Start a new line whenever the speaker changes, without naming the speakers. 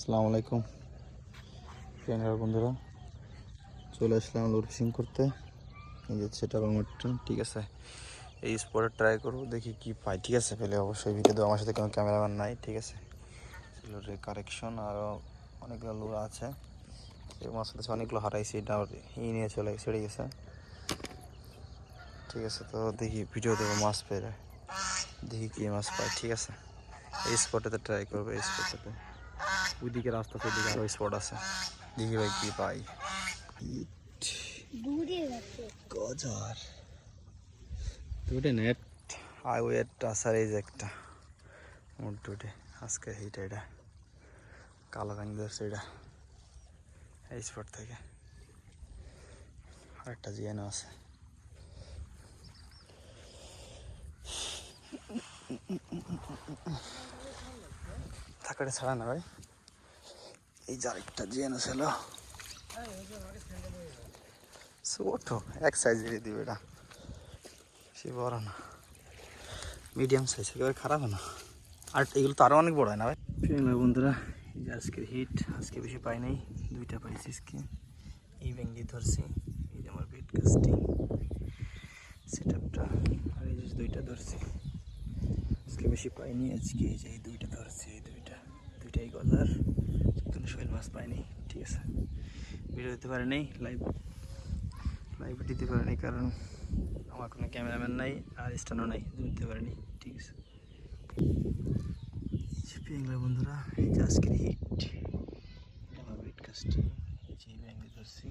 আসসালামু আলাইকুম। ট্রেনার বন্ধুরা? চলে আসলাম লোড ফিশিং করতে। এই যে সেটা মোটন ঠিক আছে। এই স্পটে ট্রাই করব, দেখি কি পাই। ঠিক আছে, পেলে অবশ্যই ভিডিও দেবো। আমার সাথে কোনো ক্যামেরাম্যান নাই, ঠিক আছে। লোডের কারেকশন আরও অনেকগুলো লোড আছে। এই কাছে অনেকগুলো হারাইছি, এটা ই নিয়ে চলে, ছেড়ে গেছে। ঠিক আছে, তো দেখি ভিডিও দেবো মাছ পেলে। দেখি কি মাছ পাই ঠিক আছে। এই স্পটেতে ট্রাই করব, এই স্পটেতে ওইদিকে রাস্তা ওইদিকে আরও স্পট আছে। দেখি ভাই কি পাই।
দূরে
গজার। দুটো নেট আই ওয়েট আসার এই যে একটা। মোট দুটে আজকে এইটা এটা। কালো রঙ ধরছে এটা। এই স্পট থেকে। আরেকটা জিয়ানো আছে। থাকাটা ছাড়া না ভাই। এই যে আরেকটা জিয়ানো ছিল। ছোট, এক সাইজেরই দিবে এটা। সে বড় না। মিডিয়াম সাইজ একেবারে খারাপ না। আর এগুলো তো আরও অনেক বড় হয় না ভাই। প্রিয় বন্ধুরা, এই যে আজকের হিট আজকে বেশি পাই নাই। দুইটা পাইছি আজকে। এই ব্যাং দিয়ে ধরছি। এই যে আমার বেড কাস্টিং সেট আপটা আর এই যে দুইটা ধরছি। আজকে বেশি পাইনি, আজকে এই যে এই দুইটা ধরছি, এই দুইটাই গজার কোনো শৈল মাছ পাইনি ঠিক আছে। ভিডিও দিতে পারে নেই লাইভ লাইভ দিতে পারেনি, কারণ আমার কোনো ক্যামেরাম্যান নাই আর স্ট্যান্ডও নাই, দিতে পারিনি, ঠিক আছে। পিংলা বন্ধুরা, এই যে আজকের হিট আমার বেড কাস্ট যে ব্যাঙ্গে ধরছি।